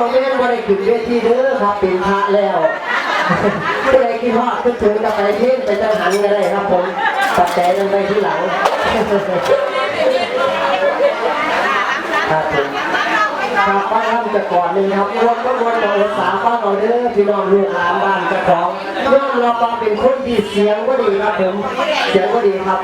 ตัวแม่นบ่ได้ขึ้นเวทีเด้อครับเป็นพระแล้วผู้ใดคิดฮอดคิดถึงกับไปเทศไปจังหันก็ได้ครับผมปัจจัยนั้นไปที่หลังครับผมครับป้าท่านจะก่อนหนึ่งครับรวมก็รวมเราสาป้าเราเด้อพี่น้องลูกหลานบ้านเจ้าของย้อนเราปาเป็นคนที่เสียงก็ดีครับผมเสียงก็ดีครับ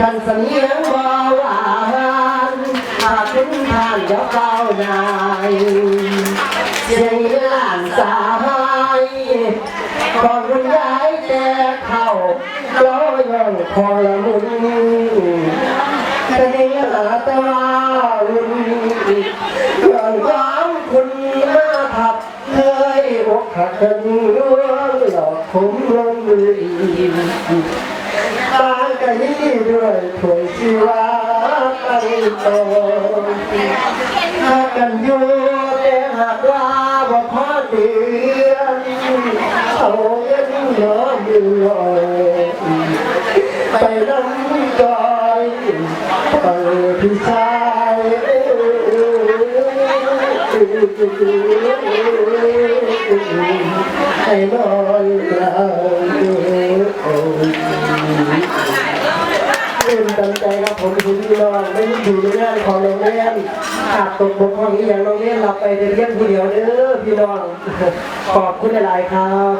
กันเสียงบ่หวานถ้าคุณท่านจะเฝ้านายเสียงหลานสายก่อนคุณยายแต่เข้าล้อย่างพอละมุนแต่เห็นหาตาลุนก่อนความคุณมาผับเคยอกหักกันลวงหลอกผมลงมืออี กตางกันนี้ด้วยถวยชีวาตั้งโตหากันอยู่แต่หากว่าบ่พอเดือนเขาเอ็นเหลือมือลอยไปน้ำจอยไปพี่ชายให้นอนกลาง ครับผมคุณพี่น้องไม่ได้อยู่ในงานของโรงเรียนขาดตกบกพร่องอีกอย่างโรงเรียนเราไปเรียนผู้เดียวเด้อพี่น้องขอบคุณหลายครับ